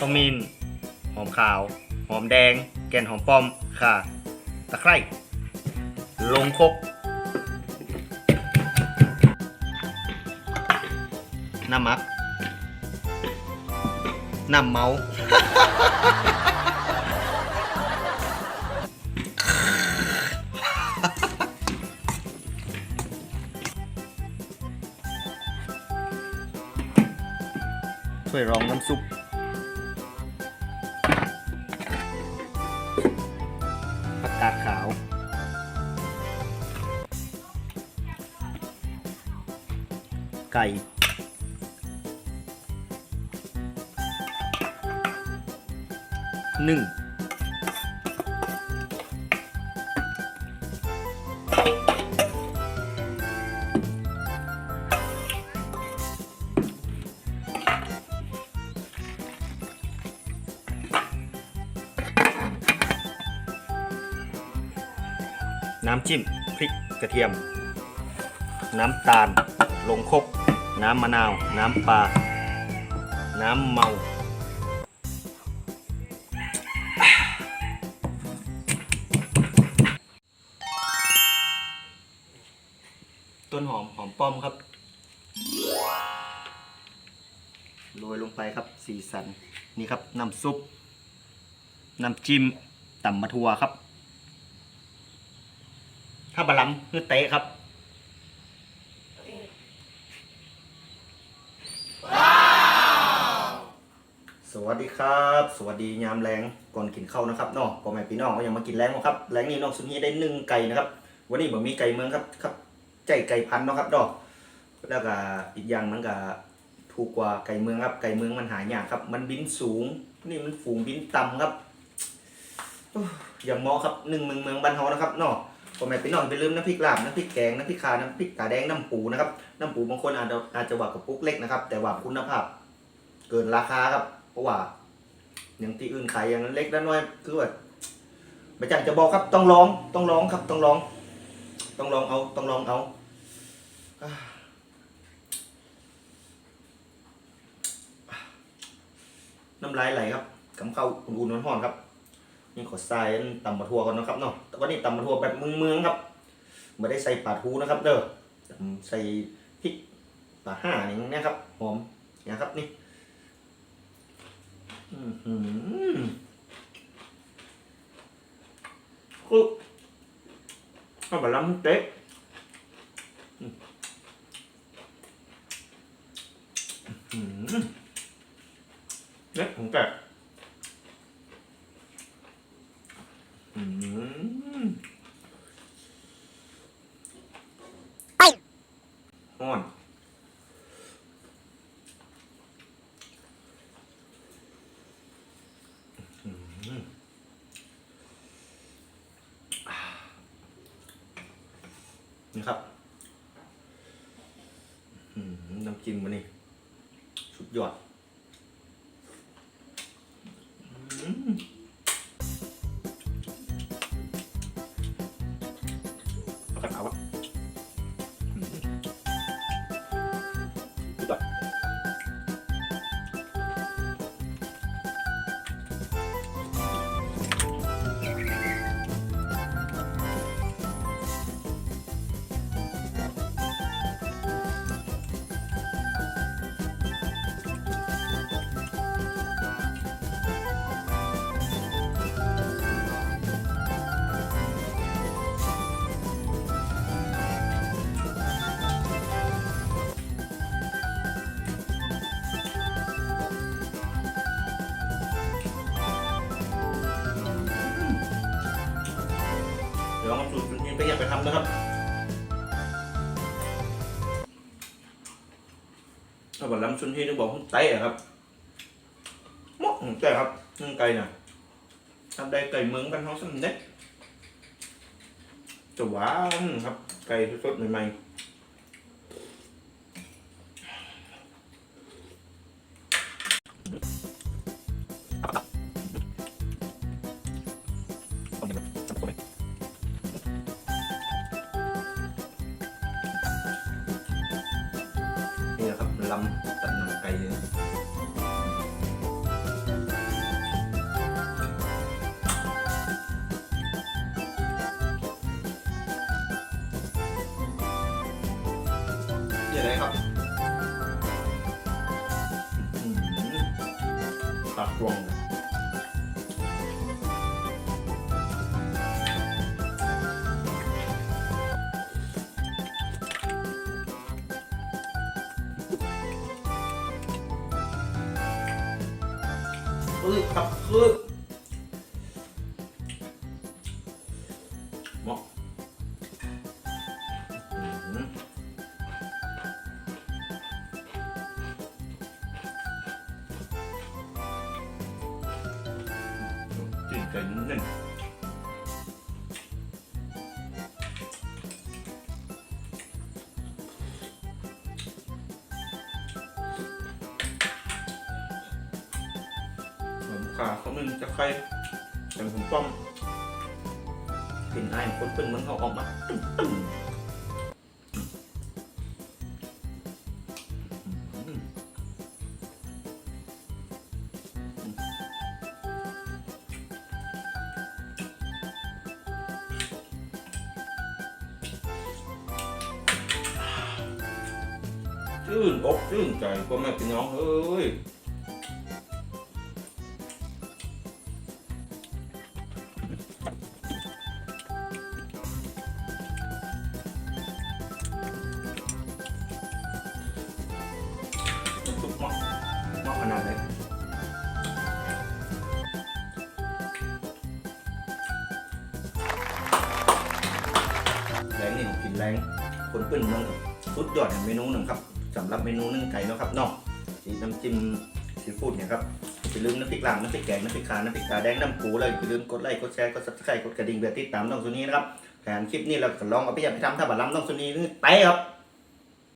ขมิ้น หอมขาว หอมแดง แกนหอมป้อม ข่า ตะไคร้ลงคก น้ำมัก น้ำเมา ช่วยรองน้ำซุป กาดขาว ไก่หนึ่ง จิ้มพริกกระเทียม น้ำตาล ลงครกน้ำมะนาว น้ำปลา น้ำเมา ต้นหอมหอมป้อมครับ โรยลงไปครับสีสัน นี่ครับน้ำซุป น้ำจิ้มตำมะทัวครับ ถ้าบะล้ำคือเตะครับสวัสดีครับ สวัสดียามแรงก่อนกินข้าวนะครับเนาะพ่อแม่พี่น้องก็ยังมากินแรงบ่ครับแรงนี้น้องสุนีได้หนึ่งไก่นะครับ วันนี้ผมมีไก่เมืองครับครับใจไก่พันนะครับเนาะแล้วก็อีกอย่างมันก็ถูกกว่าไก่เมืองครับ ไก่เมืองมันหายากครับ มันบินสูงนี่มันฝูงบินต่ำครับ อย่างมอครับหนึ่งเมืองเมืองบ้านเฮานะครับเนาะ พ่อแม่พี่น้องอย่าลืมน้ำพริกลาบน้ำพริกแกงน้ำพริกขาน้ำพริกตาแดงน้ำปูนะครับน้ำปูบางคนอาจจะอาจจะว่ากระปุกเล็กนะครับ แต่ว่าคุณภาพ เกินราคาครับ เพราะว่าอย่างที่อื่นขายอย่างนั้นเล็กและน้อยคือแบบไม่จังจะบอกครับต้องลองต้องลองครับต้องลอง ต้องลองเอาต้องลองเอาน้ำลายไหลครับกำเข้าอุ่นๆร้อนๆครับ นี่ขอใส่ตำมะทัวก่อนนะครับเนาะแต่วันนี้ตำมะทัวแบบเมืองๆครับไม่ได้ใส่ปลาทูนะครับ เด้อใส่พริกปลาห่าอย่างนี้นะครับหอมนะครับนี่อือหือคือเอาแบบล้ำเต๊ะอืมอื้อหือเนี่ยผมแกะ อืม ห้อนนี่ครับน้ำจิ้มมันนี่สุดยอดำนะครับถ้าบอกล้ำชุนที่ต้องบอกคุณไตอะครับมกของแต่ครับนึ่งไก่น่ะทำได้ไก่เมืองบ้านเขาสำเน็จจะหวานครับ ไก่สดๆใหม่ๆ ลำตัดหนังไก่เลยเดี๋ยวไรครับตัดกลวง เลยคือครับคือ ขาเขามันจะใครแต่ผมป้อมกลิ่นไอ้คนเป็นมันเขาออกมาชื่นอกชื่นใจพ่อแม่พี่น้องเอ้ย ขนาดไหนแรงนี่ของกินแรงคนเปิ้นเมืองสุดยอดแห่งเมนูหนึ่งครับสำหรับเมนูนึ่งไก่เนาะครับนาะสีน้ำจิ้มซีฟู้ดเนี่ยครับอย่าลืมน้ำพริกลางน้ำพริกแกงน้ำพริกขาน้ำพริกตาแดงน้ำปูแล้วอย่าลืมกดไลค์กดแชร์กดซับสไครต์กดกระดิ่งเพื่อติดตามน้องสุนีนะครับแผนคลิปนี้เราก็ลองเอาไปย่าไปทำถ้าบัตรล้ำน้องสุนีนี่ไปครับ